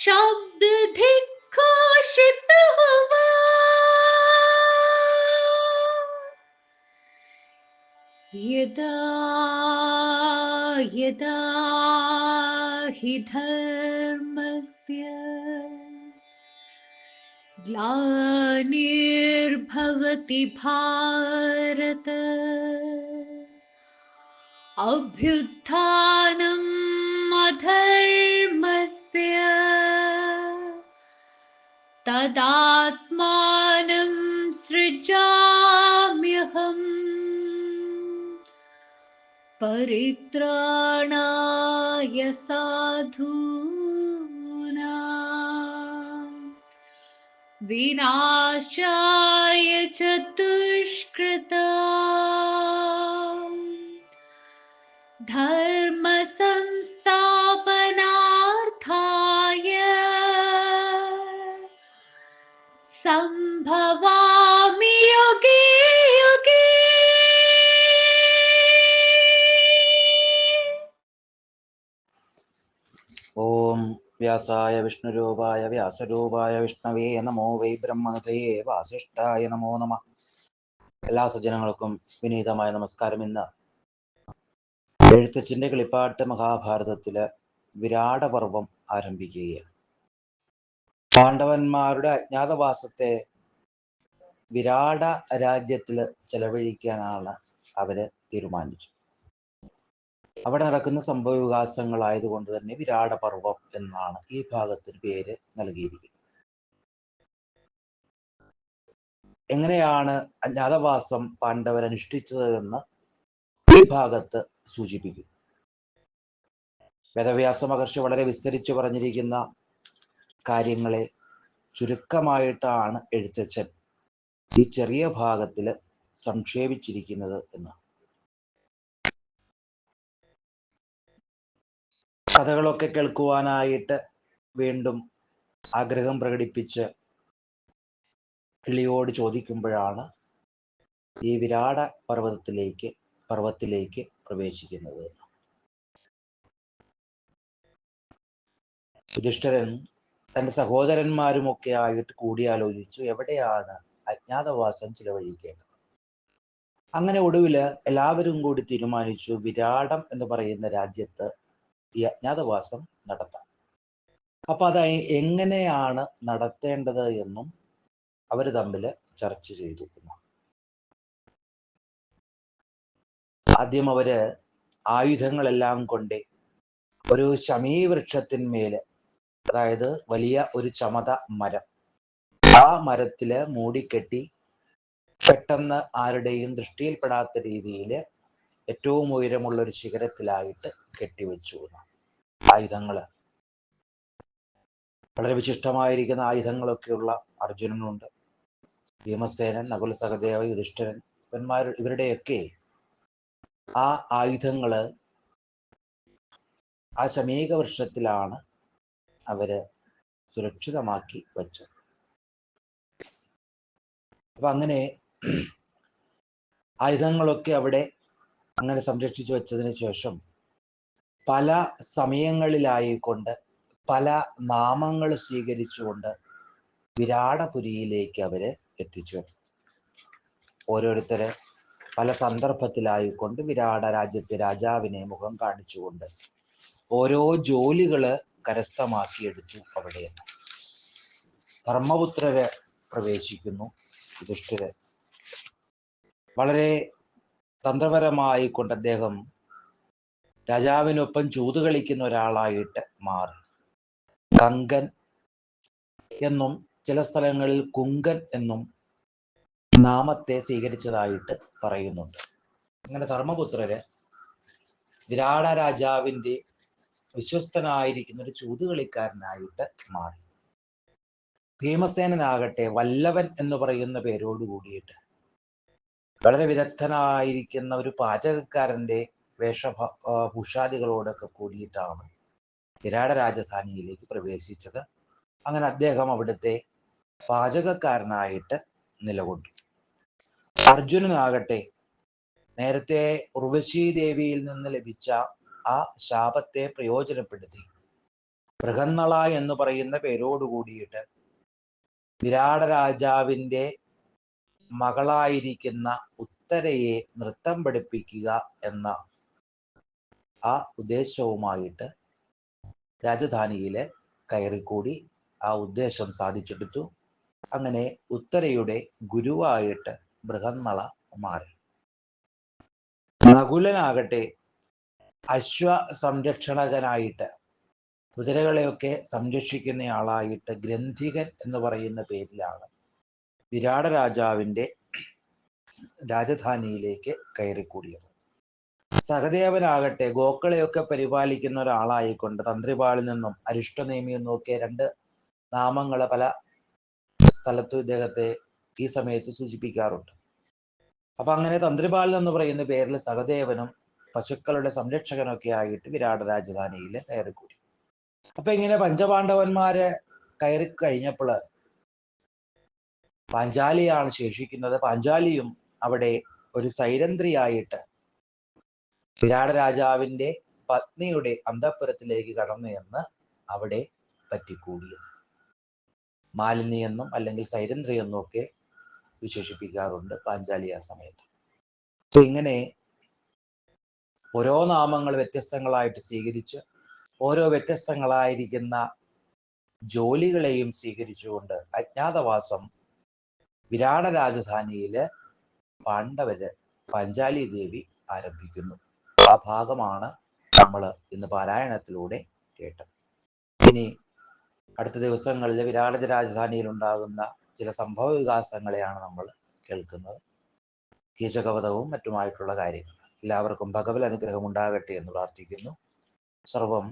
शब्द दिग्घोषित हुआ। यदा यदा हि धर्मस्य ग्लानिर्भवति भारत अभ्युत्थानम् तदात्मानं सृजाम्यहम्। परित्राणाय साधूनां। विनाशाय च ഓം വ്യാസായ വിഷ്ണുരൂപായ വ്യാസരൂപായ വിഷ്ണവേ നമോ വൈ ബ്രഹ്മണതയേ വാസിഷ്ഠായ നമോ നമ. എല്ലാ സജ്ജനങ്ങൾക്കും വിനീതമായ നമസ്കാരം ഇന്ന്. എഴുത്തച്ഛന്റെ കിളിപ്പാട്ട് വിരാട വിരാടപർവം ആരംഭിക്കുകയാണ്. പാണ്ഡവന്മാരുടെ അജ്ഞാതവാസത്തെ വിരാട രാജ്യത്തിൽ ചെലവഴിക്കാനാണ് അവർ തീരുമാനിച്ചത്. അവിടെ നടക്കുന്ന സംഭവ വികാസങ്ങളായതുകൊണ്ട് തന്നെ വിരാട പർവം എന്നാണ് ഈ ഭാഗത്തിന് പേര് നൽകിയിരിക്കുന്നത്. എങ്ങനെയാണ് അജ്ഞാതവാസം പാണ്ഡവർ അനുഷ്ഠിച്ചത് എന്ന് ഈ ഭാഗത്ത് സൂചിപ്പിക്കുന്നു. വേദവ്യാസ മഹർഷി വളരെ വിസ്തരിച്ചു പറഞ്ഞിരിക്കുന്ന കാര്യങ്ങളെ ചുരുക്കമായിട്ടാണ് എഴുത്തച്ഛൻ ഈ ചെറിയ ഭാഗത്തിൽ സംക്ഷേപിച്ചിരിക്കുന്നത് എന്നാണ് കഥകളൊക്കെ കേൾക്കുവാനായിട്ട് വീണ്ടും ആഗ്രഹം പ്രകടിപ്പിച്ച് കിളിയോട് ചോദിക്കുമ്പോഴാണ് ഈ വിരാട പർവതത്തിലേക്ക് പർവത്തിലേക്ക് പ്രവേശിക്കുന്നത്. യുധിഷ്ഠിരൻ തന്റെ സഹോദരന്മാരുമൊക്കെ ആയിട്ട് കൂടിയാലോചിച്ചു എവിടെയാണ് അജ്ഞാതവാസം ചിലവഴിക്കേണ്ടത്? അങ്ങനെ ഒടുവിൽ എല്ലാവരും കൂടി തീരുമാനിച്ചു വിരാടം എന്ന് പറയുന്ന രാജ്യത്ത് ഈ അജ്ഞാതവാസം നടത്താം. അപ്പൊ അത് എങ്ങനെയാണ് നടത്തേണ്ടത് എന്നും അവർ തമ്മിൽ ചർച്ച ചെയ്തു ആദ്യം അവർ ആയുധങ്ങളെല്ലാം കൊണ്ട് ഒരു ശമീവൃക്ഷത്തിന്മേൽ അതായത് വലിയ ഒരു ചമത മരം ആ മരത്തിൽ മൂടിക്കെട്ടി പെട്ടെന്ന് ആരുടെയും ദൃഷ്ടിയിൽപ്പെടാത്ത രീതിയിൽ ഏറ്റവും ഉയരമുള്ള ഒരു ശിഖരത്തിലായിട്ട് കെട്ടിവെച്ചു ആയുധങ്ങൾ. വളരെ വിശിഷ്ടമായിരിക്കുന്ന ആയുധങ്ങളൊക്കെയുള്ള അർജുനനുണ്ട്. ഭീമസേനൻ നകുല സഹദേവ യുധിഷ്ഠിരൻ ഇവന്മാർ ഇവരുടെയൊക്കെ ആ ആയുധങ്ങൾ ആ ശമീക വർഷത്തിലാണ് അവർ സുരക്ഷിതമാക്കി വെച്ചത്. അപ്പൊ അങ്ങനെ ആയുധങ്ങളൊക്കെ അവിടെ അങ്ങനെ സംരക്ഷിച്ചു വെച്ചതിന് ശേഷം പല സമയങ്ങളിലായിക്കൊണ്ട് പല നാമങ്ങൾ സ്വീകരിച്ചുകൊണ്ട് വിരാടപുരിയിലേക്ക് അവർ എത്തിച്ചു. ഓരോരുത്തരെ പല സന്ദർഭത്തിലായിക്കൊണ്ട് വിരാട രാജ്യത്തെ രാജാവിനെ മുഖം കാണിച്ചുകൊണ്ട് ഓരോ ജോലികൾ കരസ്ഥമാക്കിയെടുത്തു അവിടെ. ധർമ്മപുത്രര് പ്രവേശിക്കുന്നു. യുധിഷ്ഠിരൻ. വളരെ തന്ത്രപരമായി കൊണ്ട് അദ്ദേഹം രാജാവിനൊപ്പം ചൂത് കളിക്കുന്ന ഒരാളായിട്ട് മാറി. കങ്കൻ എന്നും ചില സ്ഥലങ്ങളിൽ കുങ്കൻ എന്നും നാമത്തെ സ്വീകരിച്ചതായിട്ട് പറയുന്നുണ്ട്. അങ്ങനെ ധർമ്മപുത്രര് വിരാട രാജാവിന്റെ വിശ്വസ്തനായിരിക്കുന്ന ഒരു ചൂതുകളിക്കാരനായിട്ട് മാറി. ഭീമസേനനാകട്ടെ വല്ലവൻ എന്ന് പറയുന്ന പേരോട് കൂടിയിട്ട് വളരെ വിദഗ്ധനായിരിക്കുന്ന ഒരു പാചകക്കാരന്റെ വേഷഭ ആ, ഭൂഷാദികളോടൊക്കെ കൂടിയിട്ടാണ് വിരാട രാജധാനിയിലേക്ക് പ്രവേശിച്ചത്. അങ്ങനെ അദ്ദേഹം അവിടുത്തെ പാചകക്കാരനായിട്ട് നിലകൊണ്ടു. അർജുനനാകട്ടെ നേരത്തെ ഉർവശി ദേവിയിൽ നിന്ന് ലഭിച്ച ആ ശാപത്തെ പ്രയോജനപ്പെടുത്തി. ബൃഹന്നള എന്ന് പറയുന്ന പേരോട് കൂടിയിട്ട് വിരാട രാജാവിന്റെ മകളായിരിക്കുന്ന ഉത്തരയെ നൃത്തം പഠിപ്പിക്കുക എന്ന ആ ഉദ്ദേശവുമായിട്ട് രാജധാനിയിൽ കയറിക്കൂടി ആ ഉദ്ദേശം സാധിച്ചെടുത്തു. അങ്ങനെ ഉത്തരയുടെ ഗുരുവായിട്ട് ബൃഹന്മള മാറി. നകുലനാകട്ടെ അശ്വ സംരക്ഷണകനായിട്ട് കുതിരകളെയൊക്കെ സംരക്ഷിക്കുന്ന ആളായിട്ട് ഗ്രന്ഥികൻ എന്ന് പറയുന്ന പേരിലാണ് വിരാട രാജാവിന്റെ രാജധാനിയിലേക്ക് കയറിക്കൂടിയത്. സഹദേവനാകട്ടെ ഗോക്കളെയൊക്കെ പരിപാലിക്കുന്ന ഒരാളായിക്കൊണ്ട് തന്ത്രിപാളിൽ നിന്നും അരിഷ്ടനേമി എന്നും ഒക്കെ രണ്ട് നാമങ്ങൾ പല സ്ഥലത്തും ഇദ്ദേഹത്തെ ഈ സമയത്ത് സൂചിപ്പിക്കാറുണ്ട്. അപ്പൊ അങ്ങനെ തന്ത്രിപാലൻ എന്ന് പറയുന്ന പേരിൽ സഹദേവനും പശുക്കളുടെ സംരക്ഷകനൊക്കെ ആയിട്ട് വിരാട രാജധാനിയിൽ കയറിക്കൂടി. അപ്പൊ ഇങ്ങനെ പഞ്ചപാണ്ഡവന്മാരെ കയറി കഴിഞ്ഞപ്പോൾ പാഞ്ചാലിയാണ് ശേഷിക്കുന്നത്. പാഞ്ചാലിയും അവിടെ ഒരു സൈരന്ധ്രിയായിട്ട് വിരാട രാജാവിന്റെ പത്നിയുടെ അന്തഃപുരത്തിലേക്ക് കടന്നു എന്ന് അവിടെ പറ്റിക്കൂടിയത് മാലിനി എന്നും അല്ലെങ്കിൽ സൈരന്ധ്രി എന്നും ഒക്കെ വിശേഷിപ്പിക്കാറുണ്ട് പാഞ്ചാലി ആ സമയത്ത്. സോ ഇങ്ങനെ ഓരോ നാമങ്ങൾ വ്യത്യസ്തങ്ങളായിട്ട് സ്വീകരിച്ച് ഓരോ വ്യത്യസ്തങ്ങളായിരിക്കുന്ന ജോലികളെയും സ്വീകരിച്ചുകൊണ്ട് അജ്ഞാതവാസം വിരാട രാജധാനിയിൽ പാണ്ഡവര് പഞ്ചാലി ദേവി ആരംഭിക്കുന്നു. ആ ഭാഗമാണ് നമ്മൾ ഇന്ന് പാരായണത്തിലൂടെ കേട്ടത്. ഇനി അടുത്ത ദിവസങ്ങളിൽ വിരാട രാജധാനിയിൽ ഉണ്ടാകുന്ന ചില സംഭവ വികാസങ്ങളെയാണ് നമ്മൾ കേൾക്കുന്നത്. കീചകവധവും മറ്റുമായിട്ടുള്ള കാര്യങ്ങൾ. എല്ലാവർക്കും ഭഗവത് അനുഗ്രഹം ഉണ്ടാകട്ടെ എന്ന് പ്രാർത്ഥിക്കുന്നു സർവം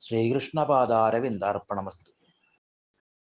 ശ്രീകൃഷ്ണപാദാരവിന്ദാർപ്പണമസ്തു.